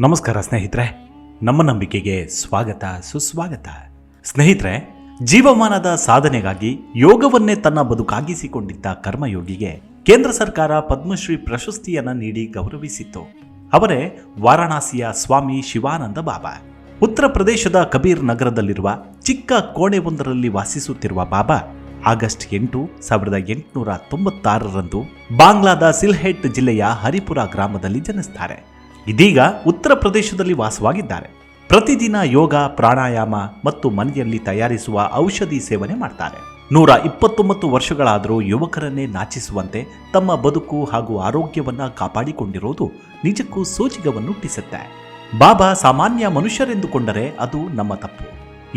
ನಮಸ್ಕಾರ ಸ್ನೇಹಿತರೆ, ನಮ್ಮ ನಂಬಿಕೆಗೆ ಸ್ವಾಗತ, ಸುಸ್ವಾಗತ. ಸ್ನೇಹಿತರೆ, ಜೀವಮಾನದ ಸಾಧನೆಗಾಗಿ ಯೋಗವನ್ನೇ ತನ್ನ ಬದುಕಾಗಿಸಿಕೊಂಡಿದ್ದ ಕರ್ಮಯೋಗಿಗೆ ಕೇಂದ್ರ ಸರ್ಕಾರ ಪದ್ಮಶ್ರೀ ಪ್ರಶಸ್ತಿಯನ್ನ ನೀಡಿ ಗೌರವಿಸಿತ್ತು. ಅವರೇ ವಾರಾಣಸಿಯ ಸ್ವಾಮಿ ಶಿವಾನಂದ ಬಾಬಾ. ಉತ್ತರ ಪ್ರದೇಶದ ಕಬೀರ್ ನಗರದಲ್ಲಿರುವ ಚಿಕ್ಕ ಕೋಣೆಯೊಂದರಲ್ಲಿ ವಾಸಿಸುತ್ತಿರುವ ಬಾಬಾ ಆಗಸ್ಟ್ ಎಂಟು ಸಾವಿರದ ಎಂಟುನೂರ ತೊಂಬತ್ತಾರರಂದು ಬಾಂಗ್ಲಾದ ಸಿಲ್ಹೆಟ್ ಜಿಲ್ಲೆಯ ಹರಿಪುರ ಗ್ರಾಮದಲ್ಲಿ ಜನಿಸ್ತಾರೆ. ಇದೀಗ ಉತ್ತರ ಪ್ರದೇಶದಲ್ಲಿ ವಾಸವಾಗಿದ್ದಾರೆ. ಪ್ರತಿದಿನ ಯೋಗ, ಪ್ರಾಣಾಯಾಮ ಮತ್ತು ಮನೆಯಲ್ಲಿ ತಯಾರಿಸುವ ಔಷಧಿ ಸೇವನೆ ಮಾಡ್ತಾರೆ. ನೂರ ಇಪ್ಪತ್ತೊಂಬತ್ತು ವರ್ಷಗಳಾದರೂ ಯುವಕರನ್ನೇ ನಾಚಿಸುವಂತೆ ತಮ್ಮ ಬದುಕು ಹಾಗೂ ಆರೋಗ್ಯವನ್ನ ಕಾಪಾಡಿಕೊಂಡಿರೋದು ನಿಜಕ್ಕೂ ಸೋಜಿಗವನ್ನುಟ್ಟಿಸುತ್ತೆ ಬಾಬಾ ಸಾಮಾನ್ಯ ಮನುಷ್ಯರೆಂದುಕೊಂಡರೆ ಅದು ನಮ್ಮ ತಪ್ಪು.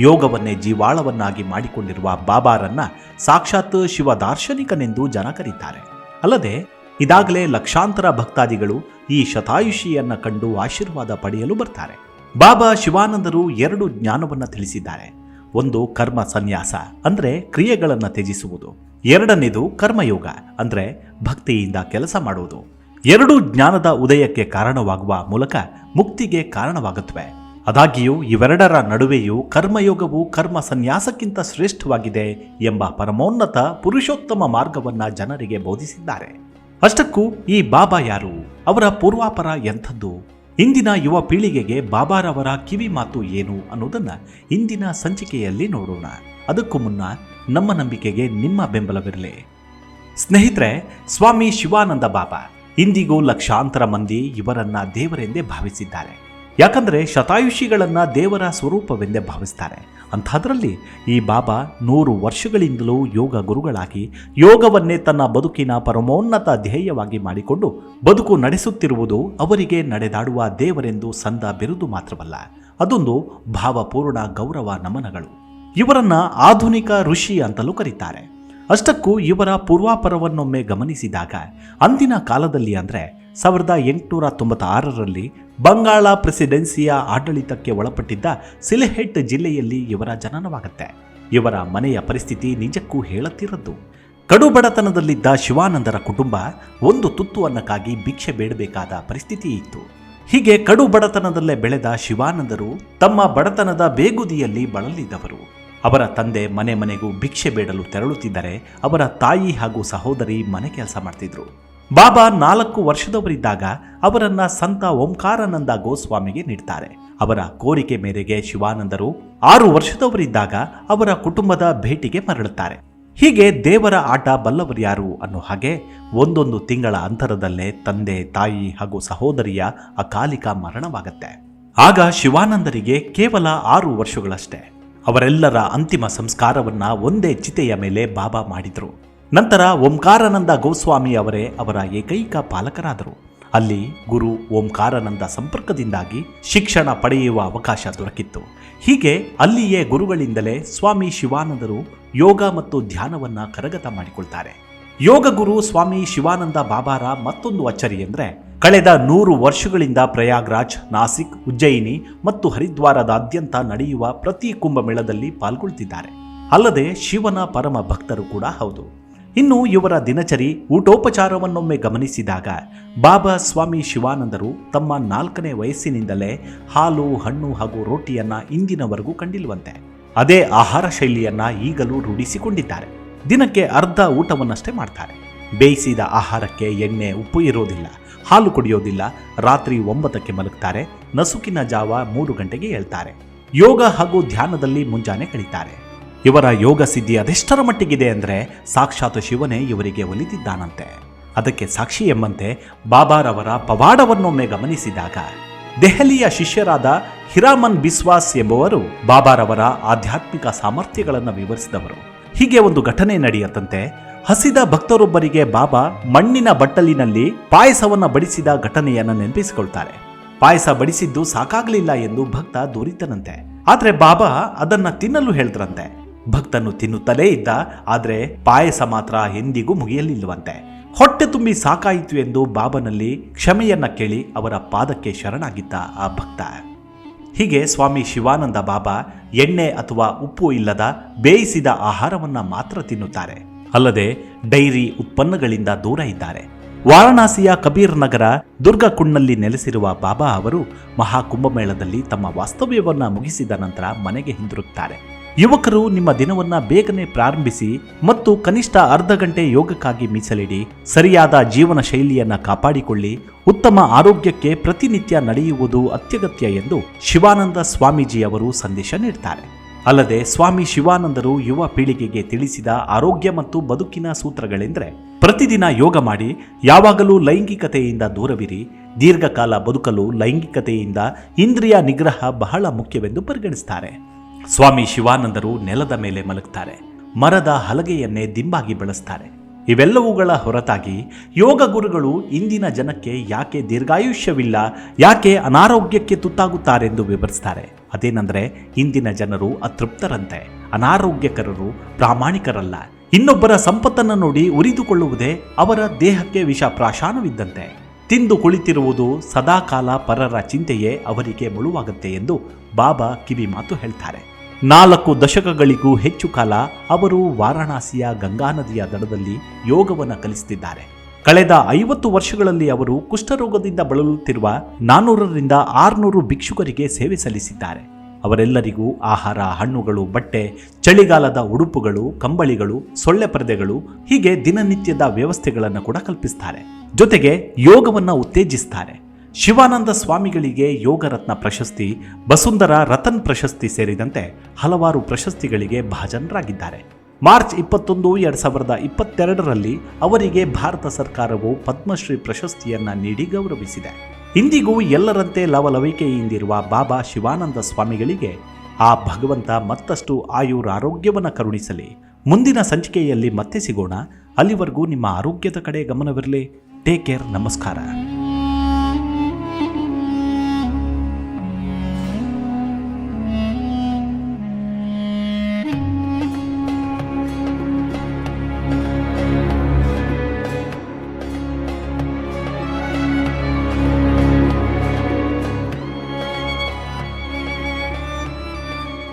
ಯೋಗವನ್ನೇ ಜೀವಾಳವನ್ನಾಗಿ ಮಾಡಿಕೊಂಡಿರುವ ಬಾಬಾರನ್ನ ಸಾಕ್ಷಾತ್ ಶಿವ ದಾರ್ಶನಿಕನೆಂದು ಜನ ಕರೀತಾರೆ. ಅಲ್ಲದೆ ಇದಾಗಲೇ ಲಕ್ಷಾಂತರ ಭಕ್ತಾದಿಗಳು ಈ ಶತಾಯುಷಿಯನ್ನ ಕಂಡು ಆಶೀರ್ವಾದ ಪಡೆಯಲು ಬರ್ತಾರೆ. ಬಾಬಾ ಶಿವಾನಂದರು ಎರಡು ಜ್ಞಾನವನ್ನ ತಿಳಿಸಿದ್ದಾರೆ. ಒಂದು ಕರ್ಮ ಸನ್ಯಾಸ, ಅಂದ್ರೆ ಕ್ರಿಯೆಗಳನ್ನು ತ್ಯಜಿಸುವುದು. ಎರಡನೇದು ಕರ್ಮಯೋಗ, ಅಂದ್ರೆ ಭಕ್ತಿಯಿಂದ ಕೆಲಸ ಮಾಡುವುದು. ಎರಡು ಜ್ಞಾನದ ಉದಯಕ್ಕೆ ಕಾರಣವಾಗುವ ಮೂಲಕ ಮುಕ್ತಿಗೆ ಕಾರಣವಾಗುತ್ತವೆ. ಆದಾಗ್ಯೂ ಇವೆರಡರ ನಡುವೆಯೂ ಕರ್ಮಯೋಗವು ಕರ್ಮ ಸನ್ಯಾಸಕ್ಕಿಂತ ಶ್ರೇಷ್ಠವಾಗಿದೆ ಎಂಬ ಪರಮೋನ್ನತ ಪುರುಷೋತ್ತಮ ಮಾರ್ಗವನ್ನ ಜನರಿಗೆ ಬೋಧಿಸಿದ್ದಾರೆ. ಅಷ್ಟಕ್ಕೂ ಈ ಬಾಬಾ ಯಾರು? ಅವರ ಪೂರ್ವಾಪರ ಎಂಥದ್ದು? ಇಂದಿನ ಯುವ ಪೀಳಿಗೆಗೆ ಬಾಬಾರವರ ಕಿವಿ ಮಾತು ಏನು ಅನ್ನೋದನ್ನ ಇಂದಿನ ಸಂಚಿಕೆಯಲ್ಲಿ ನೋಡೋಣ. ಅದಕ್ಕೂ ಮುನ್ನ ನಮ್ಮ ನಂಬಿಕೆಗೆ ನಿಮ್ಮ ಬೆಂಬಲವಿರಲಿ. ಸ್ನೇಹಿತರೆ, ಸ್ವಾಮಿ ಶಿವಾನಂದ ಬಾಬಾ ಇಂದಿಗೂ ಲಕ್ಷಾಂತರ ಮಂದಿ ಇವರನ್ನ ದೇವರೆಂದೇ ಭಾವಿಸಿದ್ದಾರೆ. ಯಾಕಂದ್ರೆ ಶತಾಯುಷಿಗಳನ್ನ ದೇವರ ಸ್ವರೂಪವೆಂದೇ ಭಾವಿಸ್ತಾರೆ. ಅಂಥದ್ರಲ್ಲಿ ಈ ಬಾಬಾ ನೂರು ವರ್ಷಗಳಿಂದಲೂ ಯೋಗ ಗುರುಗಳಾಗಿ ಯೋಗವನ್ನೇ ತನ್ನ ಬದುಕಿನ ಪರಮೋನ್ನತ ಧ್ಯೇಯವಾಗಿ ಮಾಡಿಕೊಂಡು ಬದುಕು ನಡೆಸುತ್ತಿರುವುದು ಅವರಿಗೆ ನಡೆದಾಡುವ ದೇವರೆಂದು ಸಂದ ಬಿರುದು ಮಾತ್ರವಲ್ಲ, ಅದೊಂದು ಭಾವಪೂರ್ಣ ಗೌರವ ನಮನಗಳು. ಇವರನ್ನ ಆಧುನಿಕ ಋಷಿ ಅಂತಲೂ ಕರೀತಾರೆ. ಅಷ್ಟಕ್ಕೂ ಇವರ ಪೂರ್ವಾಪರವನ್ನೊಮ್ಮೆ ಗಮನಿಸಿದಾಗ, ಅಂದಿನ ಕಾಲದಲ್ಲಿ ಅಂದರೆ ಸಾವಿರದ ಎಂಟುನೂರ ತೊಂಬತ್ತಾರರಲ್ಲಿ ಬಂಗಾಳ ಪ್ರೆಸಿಡೆನ್ಸಿಯ ಆಡಳಿತಕ್ಕೆ ಒಳಪಟ್ಟಿದ್ದ ಸಿಲೆಹೆಟ್ ಜಿಲ್ಲೆಯಲ್ಲಿ ಇವರ ಜನನವಾಗುತ್ತೆ. ಇವರ ಮನೆಯ ಪರಿಸ್ಥಿತಿ ನಿಜಕ್ಕೂ ಹೇಳುತ್ತಿರದ್ದು. ಕಡುಬಡತನದಲ್ಲಿದ್ದ ಶಿವಾನಂದರ ಕುಟುಂಬ ಒಂದು ತುತ್ತು ಅನ್ನಕ್ಕಾಗಿ ಭಿಕ್ಷೆ ಬೇಡಬೇಕಾದ ಪರಿಸ್ಥಿತಿ ಇತ್ತು. ಹೀಗೆ ಕಡು ಬಡತನದಲ್ಲೇ ಬೆಳೆದ ಶಿವಾನಂದರು ತಮ್ಮ ಬಡತನದ ಬೇಗುದಿಯಲ್ಲಿ ಬಳಲಿದವರು. ಅವರ ತಂದೆ ಮನೆ ಮನೆಗೂ ಭಿಕ್ಷೆ ಬೇಡಲು ತೆರಳುತ್ತಿದ್ದರೆ ಅವರ ತಾಯಿ ಹಾಗೂ ಸಹೋದರಿ ಮನೆ ಕೆಲಸ ಮಾಡ್ತಿದ್ರು. ಬಾಬಾ ನಾಲ್ಕು ವರ್ಷದವರಿದ್ದಾಗ ಅವರನ್ನ ಸಂತ ಓಂಕಾರಾನಂದ ಗೋಸ್ವಾಮಿಗೆ ನೀಡ್ತಾರೆ. ಅವರ ಕೋರಿಕೆ ಮೇರೆಗೆ ಶಿವಾನಂದರು ಆರು ವರ್ಷದವರಿದ್ದಾಗ ಅವರ ಕುಟುಂಬದ ಭೇಟಿಗೆ ಮರಳುತ್ತಾರೆ. ಹೀಗೆ ದೇವರ ಆಟ ಬಲ್ಲವರ್ಯಾರು ಅನ್ನೋ ಹಾಗೆ ಒಂದೊಂದು ತಿಂಗಳ ಅಂತರದಲ್ಲೇ ತಂದೆ, ತಾಯಿ ಹಾಗೂ ಸಹೋದರಿಯ ಅಕಾಲಿಕ ಮರಣವಾಗತ್ತೆ. ಆಗ ಶಿವಾನಂದರಿಗೆ ಕೇವಲ ಆರು ವರ್ಷಗಳಷ್ಟೇ. ಅವರೆಲ್ಲರ ಅಂತಿಮ ಸಂಸ್ಕಾರವನ್ನ ಒಂದೇ ಚಿತೆಯ ಮೇಲೆ ಬಾಬಾ ಮಾಡಿದ್ರು. ನಂತರ ಓಂಕಾರಾನಂದ ಗೋಸ್ವಾಮಿ ಅವರೇ ಅವರ ಏಕೈಕ ಪಾಲಕರಾದರು. ಅಲ್ಲಿ ಗುರು ಓಂಕಾರಾನಂದ ಸಂಪರ್ಕದಿಂದಾಗಿ ಶಿಕ್ಷಣ ಪಡೆಯುವ ಅವಕಾಶ ದೊರಕಿತ್ತು. ಹೀಗೆ ಅಲ್ಲಿಯೇ ಗುರುಗಳಿಂದಲೇ ಸ್ವಾಮಿ ಶಿವಾನಂದರು ಯೋಗ ಮತ್ತು ಧ್ಯಾನವನ್ನು ಕರಗತ ಮಾಡಿಕೊಳ್ತಾರೆ. ಯೋಗ ಗುರು ಸ್ವಾಮಿ ಶಿವಾನಂದ ಬಾಬಾರ ಮತ್ತೊಂದು ಅಚ್ಚರಿ ಎಂದರೆ, ಕಳೆದ ನೂರು ವರ್ಷಗಳಿಂದ ಪ್ರಯಾಗ್ರಾಜ್, ನಾಸಿಕ್, ಉಜ್ಜಯಿನಿ ಮತ್ತು ಹರಿದ್ವಾರದಾದ್ಯಂತ ನಡೆಯುವ ಪ್ರತಿ ಕುಂಭಮೇಳದಲ್ಲಿ ಪಾಲ್ಗೊಳ್ತಿದ್ದಾರೆ. ಅಲ್ಲದೆ ಶಿವನ ಪರಮ ಭಕ್ತರು ಕೂಡ ಹೌದು. ಇನ್ನು ಇವರ ದಿನಚರಿ ಊಟೋಪಚಾರವನ್ನೊಮ್ಮೆ ಗಮನಿಸಿದಾಗ ಬಾಬಾ ಸ್ವಾಮಿ ಶಿವಾನಂದರು ತಮ್ಮ ನಾಲ್ಕನೇ ವಯಸ್ಸಿನಿಂದಲೇ ಹಾಲು, ಹಣ್ಣು ಹಾಗೂ ರೋಟಿಯನ್ನ ಇಂದಿನವರೆಗೂ ಕಂಡಿಲ್ವಂತೆ. ಅದೇ ಆಹಾರ ಶೈಲಿಯನ್ನ ಈಗಲೂ ರೂಢಿಸಿಕೊಂಡಿದ್ದಾರೆ. ದಿನಕ್ಕೆ ಅರ್ಧ ಊಟವನ್ನಷ್ಟೇ ಮಾಡ್ತಾರೆ. ಬೇಯಿಸಿದ ಆಹಾರಕ್ಕೆ ಎಣ್ಣೆ, ಉಪ್ಪು ಇರೋದಿಲ್ಲ, ಹಾಲು ಕುಡಿಯೋದಿಲ್ಲ, ರಾತ್ರಿ ಒಂಬತ್ತಕ್ಕೆ ಮಲಗ್ತಾರೆ, ನಸುಕಿನ ಜಾವ ಮೂರು ಗಂಟೆಗೆ ಹೇಳ್ತಾರೆ ಯೋಗ ಹಾಗೂ ಧ್ಯಾನದಲ್ಲಿ ಮುಂಜಾನೆ ಕಳೀತಾರೆ. ಇವರ ಯೋಗ ಸಿದ್ಧಿ ಅದೆಷ್ಟರ ಮಟ್ಟಿಗಿದೆ ಅಂದರೆ ಸಾಕ್ಷಾತ್ ಶಿವನೇ ಇವರಿಗೆ ಒಲಿದಿದ್ದಾನಂತೆ. ಅದಕ್ಕೆ ಸಾಕ್ಷಿ ಎಂಬಂತೆ ಬಾಬಾರವರ ಪವಾಡವನ್ನೊಮ್ಮೆ ಗಮನಿಸಿದಾಗ, ದೆಹಲಿಯ ಶಿಷ್ಯರಾದ ಹಿರಾಮನ್ ಬಿಸ್ವಾಸ್ ಎಂಬುವರು ಬಾಬಾರವರ ಆಧ್ಯಾತ್ಮಿಕ ಸಾಮರ್ಥ್ಯಗಳನ್ನು ವಿವರಿಸಿದವರು. ಹೀಗೆ ಒಂದು ಘಟನೆ ನಡೆಯತಂತೆ ಹಸಿದ ಭಕ್ತರೊಬ್ಬರಿಗೆ ಬಾಬಾ ಮಣ್ಣಿನ ಬಟ್ಟಲಿನಲ್ಲಿ ಪಾಯಸವನ್ನ ಬಡಿಸಿದ ಘಟನೆಯನ್ನ ನೆನಪಿಸಿಕೊಳ್ತಾರೆ. ಪಾಯಸ ಬಡಿಸಿದ್ದು ಸಾಕಾಗ್ಲಿಲ್ಲ ಎಂದು ಭಕ್ತ ದೂರಿದ್ದನಂತೆ. ಆದರೆ ಬಾಬಾ ಅದನ್ನ ತಿನ್ನಲು ಹೇಳಿದ್ರಂತೆ. ಭಕ್ತನು ತಿನ್ನುತ್ತಲೇ ಇದ್ದ, ಆದರೆ ಪಾಯಸ ಮಾತ್ರ ಎಂದಿಗೂ ಮುಗಿಯಲಿಲ್ಲವಂತೆ. ಹೊಟ್ಟೆ ತುಂಬಿ ಸಾಕಾಯಿತು ಎಂದು ಬಾಬನಲ್ಲಿ ಕ್ಷಮೆಯನ್ನ ಕೇಳಿ ಅವರ ಪಾದಕ್ಕೆ ಶರಣಾಗಿದ್ದ ಆ ಭಕ್ತ. ಹೀಗೆ ಸ್ವಾಮಿ ಶಿವಾನಂದ ಬಾಬಾ ಎಣ್ಣೆ ಅಥವಾ ಉಪ್ಪು ಇಲ್ಲದ ಬೇಯಿಸಿದ ಆಹಾರವನ್ನ ಮಾತ್ರ ತಿನ್ನುತ್ತಾರೆ. ಅಲ್ಲದೆ ಡೈರಿ ಉತ್ಪನ್ನಗಳಿಂದ ದೂರ ಇದ್ದಾರೆ. ವಾರಣಾಸಿಯ ಕಬೀರ್ ನಗರ ದುರ್ಗಕುಂಡ್ನಲ್ಲಿ ನೆಲೆಸಿರುವ ಬಾಬಾ ಅವರು ಮಹಾಕುಂಭಮೇಳದಲ್ಲಿ ತಮ್ಮ ವಾಸ್ತವ್ಯವನ್ನ ಮುಗಿಸಿದ ನಂತರ ಮನೆಗೆ ಹಿಂದಿರುಗುತ್ತಾರೆ ಯುವಕರು ನಿಮ್ಮ ದಿನವನ್ನ ಬೇಗನೆ ಪ್ರಾರಂಭಿಸಿ ಮತ್ತು ಕನಿಷ್ಠ ಅರ್ಧ ಗಂಟೆ ಯೋಗಕ್ಕಾಗಿ ಮೀಸಲಿಡಿ. ಸರಿಯಾದ ಜೀವನ ಶೈಲಿಯನ್ನ ಕಾಪಾಡಿಕೊಳ್ಳಿ. ಉತ್ತಮ ಆರೋಗ್ಯಕ್ಕೆ ಪ್ರತಿನಿತ್ಯ ನಡೆಯುವುದು ಅತ್ಯಗತ್ಯ ಎಂದು ಶಿವಾನಂದ ಸ್ವಾಮೀಜಿ ಅವರು ಸಂದೇಶ ನೀಡ್ತಾರೆ. ಅಲ್ಲದೆ ಸ್ವಾಮಿ ಶಿವಾನಂದರು ಯುವ ಪೀಳಿಗೆಗೆ ತಿಳಿಸಿದ ಆರೋಗ್ಯ ಮತ್ತು ಬದುಕಿನ ಸೂತ್ರಗಳೆಂದರೆ, ಪ್ರತಿದಿನ ಯೋಗ ಮಾಡಿ, ಯಾವಾಗಲೂ ಲೈಂಗಿಕತೆಯಿಂದ ದೂರವಿರಿ. ದೀರ್ಘಕಾಲ ಬದುಕಲು ಲೈಂಗಿಕತೆಯಿಂದ ಇಂದ್ರಿಯ ನಿಗ್ರಹ ಬಹಳ ಮುಖ್ಯವೆಂದು ಪರಿಗಣಿಸ್ತಾರೆ. ಸ್ವಾಮಿ ಶಿವಾನಂದರು ನೆಲದ ಮೇಲೆ ಮಲಗ್ತಾರೆ. ಮರದ ಹಲಗೆಯನ್ನೇ ದಿಂಬಾಗಿ ಬಳಸ್ತಾರೆ. ಇವೆಲ್ಲವುಗಳ ಹೊರತಾಗಿ ಯೋಗ ಗುರುಗಳು ಇಂದಿನ ಜನಕ್ಕೆ ಯಾಕೆ ದೀರ್ಘಾಯುಷ್ಯವಿಲ್ಲ, ಯಾಕೆ ಅನಾರೋಗ್ಯಕ್ಕೆ ತುತ್ತಾಗುತ್ತಾರೆಂದು ವಿವರಿಸ್ತಾರೆ. ಅದೇನೆಂದರೆ, ಇಂದಿನ ಜನರು ಅತೃಪ್ತರಂತೆ. ಅನಾರೋಗ್ಯಕರರು ಪ್ರಾಮಾಣಿಕರಲ್ಲ. ಇನ್ನೊಬ್ಬರ ಸಂಪತ್ತನ್ನು ನೋಡಿ ಉರಿದುಕೊಳ್ಳುವುದೇ ಅವರ ದೇಹಕ್ಕೆ ವಿಷ ಪ್ರಾಶಾನವಿದ್ದಂತೆ. ತಿಂದು ಕುಳಿತಿರುವುದು ಸದಾಕಾಲ ಪರರ ಚಿಂತೆಯೇ ಅವರಿಗೆ ಮುಳುವಾಗುತ್ತೆ ಎಂದು ಬಾಬಾ ಕಿವಿ ಮಾತು ಹೇಳ್ತಾರೆ. ನಾಲ್ಕು ದಶಕಗಳಿಗೂ ಹೆಚ್ಚು ಕಾಲ ಅವರು ವಾರಾಣಸಿಯ ಗಂಗಾ ನದಿಯ ದಡದಲ್ಲಿ ಯೋಗವನ್ನು ಕಲಿಸುತ್ತಿದ್ದಾರೆ ಕಳೆದ ಐವತ್ತು ವರ್ಷಗಳಲ್ಲಿ ಅವರು ಕುಷ್ಠರೋಗದಿಂದ ಬಳಲುತ್ತಿರುವ ನಾನ್ನೂರರಿಂದ ಆರುನೂರು ಭಿಕ್ಷುಕರಿಗೆ ಸೇವೆ ಸಲ್ಲಿಸಿದ್ದಾರೆ. ಅವರೆಲ್ಲರಿಗೂ ಆಹಾರ, ಹಣ್ಣುಗಳು, ಬಟ್ಟೆ, ಚಳಿಗಾಲದ ಉಡುಪುಗಳು, ಕಂಬಳಿಗಳು, ಸೊಳ್ಳೆ ಪರದೆಗಳು, ಹೀಗೆ ದಿನನಿತ್ಯದ ವ್ಯವಸ್ಥೆಗಳನ್ನು ಕೂಡ ಕಲ್ಪಿಸ್ತಾರೆ. ಜೊತೆಗೆ ಯೋಗವನ್ನು ಉತ್ತೇಜಿಸ್ತಾರೆ. ಶಿವಾನಂದ ಸ್ವಾಮಿಗಳಿಗೆ ಯೋಗರತ್ನ ಪ್ರಶಸ್ತಿ, ಬಸುಂಧರ ರತನ್ ಪ್ರಶಸ್ತಿ ಸೇರಿದಂತೆ ಹಲವಾರು ಪ್ರಶಸ್ತಿಗಳಿಗೆ ಭಾಜನರಾಗಿದ್ದಾರೆ. ಮಾರ್ಚ್ ಇಪ್ಪತ್ತೊಂದು, ಎರಡ್ ಸಾವಿರದ ಇಪ್ಪತ್ತೆರಡರಲ್ಲಿ ಅವರಿಗೆ ಭಾರತ ಸರ್ಕಾರವು ಪದ್ಮಶ್ರೀ ಪ್ರಶಸ್ತಿಯನ್ನ ನೀಡಿ ಗೌರವಿಸಿದೆ. ಇಂದಿಗೂ ಎಲ್ಲರಂತೆ ಲವಲವಿಕೆಯಿಂದಿರುವ ಬಾಬಾ ಶಿವಾನಂದ ಸ್ವಾಮಿಗಳಿಗೆ ಆ ಭಗವಂತ ಮತ್ತಷ್ಟು ಆಯುರಾರೋಗ್ಯವನ್ನು ಕರುಣಿಸಲಿ. ಮುಂದಿನ ಸಂಚಿಕೆಯಲ್ಲಿ ಮತ್ತೆ ಸಿಗೋಣ. ಅಲ್ಲಿವರೆಗೂ ನಿಮ್ಮ ಆರೋಗ್ಯದ ಕಡೆ ಗಮನವಿರಲಿ. ಟೇಕ್ ಕೇರ್, ನಮಸ್ಕಾರ.